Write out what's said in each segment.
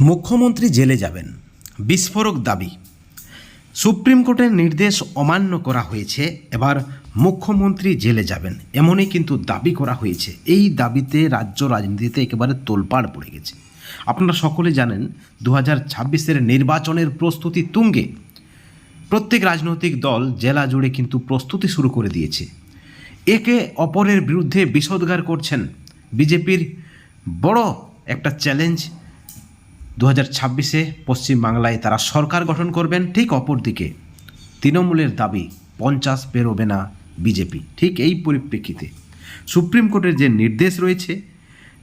মুখ্যমন্ত্রী জেলে যাবেন। বিস্ফোরক দাবি। সুপ্রিম কোর্টের নির্দেশ অমান্য করা হয়েছে, এবার মুখ্যমন্ত্রী জেলে যাবেন। এমনই কিন্তু দাবি করা হয়েছে। এই দাবিতে রাজ্য রাজনীতিতে একেবারে তোলপাড় পড়ে গেছে। আপনারা সকলে জানেন দু হাজার ছাব্বিশের নির্বাচনের প্রস্তুতি তুঙ্গে। প্রত্যেক রাজনৈতিক দল জেলা জুড়ে কিন্তু প্রস্তুতি শুরু করে দিয়েছে। একে অপরের বিরুদ্ধে বিষোদ্গার করছেন। বিজেপির বড় একটা চ্যালেঞ্জ দু হাজার ছাব্বিশে পশ্চিমবাংলায় তারা সরকার গঠন করবেন ঠিক অপরদিকে তৃণমূলের দাবি, পঞ্চাশ পেরোবে না বিজেপি, ঠিক এই পরিপ্রেক্ষিতে। সুপ্রিম কোর্টের যে নির্দেশ রয়েছে,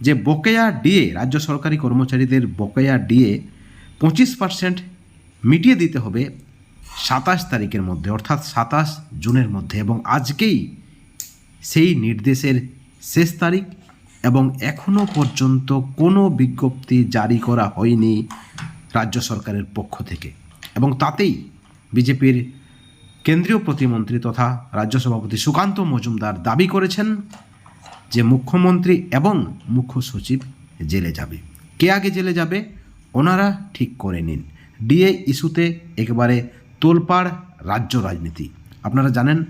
যে বকেয়া ডিএ, রাজ্য সরকারি কর্মচারীদের বকেয়া ডিএ পঁচিশ পার্সেন্ট মিটিয়ে দিতে হবে সাতাশ তারিখের মধ্যে, অর্থাৎ সাতাশ জুনের মধ্যে এবং আজকেই সেই নির্দেশের শেষ তারিখ এবং এখনও পর্যন্ত কোনো বিজ্ঞপ্তি জারি করা হয়নি রাজ্য সরকারের পক্ষ থেকে। এবং তাতেই বিজেপির কেন্দ্রীয় প্রতিমন্ত্রী তথা রাজ্য সভাপতি সুকান্ত মজুমদার দাবি করেছেন যে মুখ্যমন্ত্রী এবং মুখ্য সচিব জেলে যাবে। কে আগে জেলে যাবে ওনারা ঠিক করে নিন। ডিএ ইস্যুতে একেবারে তোলপাড় রাজ্য রাজনীতি। আপনারা জানেন,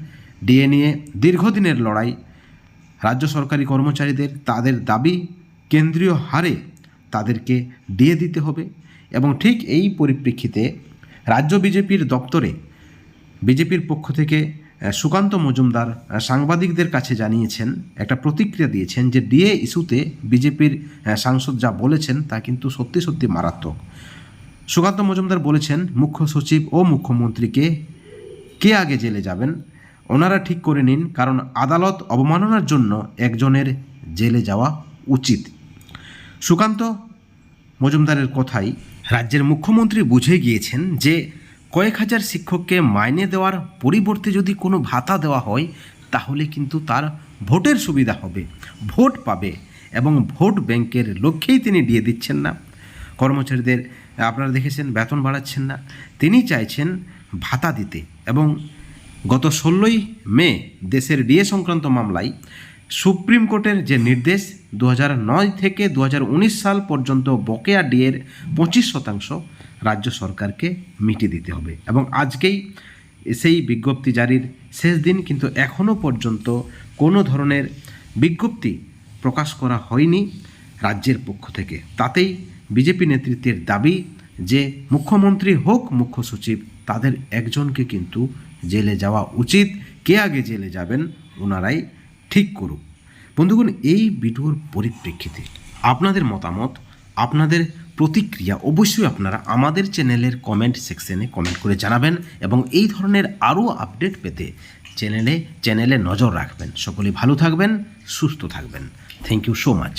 ডিএ নিয়ে দীর্ঘদিনের লড়াই রাজ্য সরকারি কর্মচারীদের তাদের দাবি কেন্দ্রীয় হারে তাদেরকে দিয়ে দিতে হবে এবং ঠিক এই পরিপ্রেক্ষিতে রাজ্য বিজেপির দপ্তরে বিজেপির পক্ষ থেকে সুকান্ত মজুমদার সাংবাদিকদের কাছে জানিয়েছেন, একটা প্রতিক্রিয়া দিয়েছেন যে ডিএ ইস্যুতে বিজেপির সাংসদ যা বলেছেন তা কিন্তু সত্যি সত্যি মারাত্মক। সুকান্ত মজুমদার বলেছেন, মুখ্য সচিব ও মুখ্যমন্ত্রীকে কে আগে জেলে যাবেন? ওনারা ঠিক করে নিন, কারণ আদালত অবমাননার জন্য একজনের জেলে যাওয়া উচিত। সুকান্ত, মজুমদারের কথাই রাজ্যের মুখ্যমন্ত্রী বুঝে গিয়েছেন যে কয়েক হাজার শিক্ষককে মাইনে দেওয়ার পরিবর্তে যদি কোনো ভাতা দেওয়া হয়, তাহলে কিন্তু তার ভোটের সুবিধা হবে, ভোট পাবে এবং ভোট ব্যাংকের লক্ষ্যেই তিনি দিয়ে দিচ্ছেন না। কর্মচারীদের আপনারা দেখেছেন, বেতন বাড়াচ্ছেন না। তিনি চাইছেন ভাতা দিতে এবং গত ষোলোই মে দেশের ডিএ সংক্রান্ত মামলায় সুপ্রিম কোর্টের যে নির্দেশ দু নয় থেকে দু হাজার উনিশ সাল পর্যন্ত বকেয়া ডিএর পঁচিশ শতাংশ রাজ্য সরকারকে মিটিয়ে দিতে হবে। এবং আজকেই সেই বিজ্ঞপ্তি জারির শেষ দিন কিন্তু এখনও পর্যন্ত কোনো ধরনের বিজ্ঞপ্তি প্রকাশ করা হয়নি রাজ্যের পক্ষ থেকে। তাতেই বিজেপি নেতৃত্বের দাবি যে মুখ্যমন্ত্রী হোক, মুখ্য সচিব, তাদের একজনকে কিন্তু জেলে যাওয়া উচিত। কে আগে জেলে যাবেন ওনারাই ঠিক করুক। বন্ধুগণ, এই ভিডিওর পরিপ্রেক্ষিতে আপনাদের মতামত, আপনাদের প্রতিক্রিয়া অবশ্যই আপনারা আমাদের চ্যানেলের কমেন্ট সেকশনে কমেন্ট করে জানাবেন এবং এই ধরনের আরও আপডেট পেতে চ্যানেলে চ্যানেলে নজর রাখবেন। সকলে ভালো থাকবেন, সুস্থ থাকবেন। Thank you so much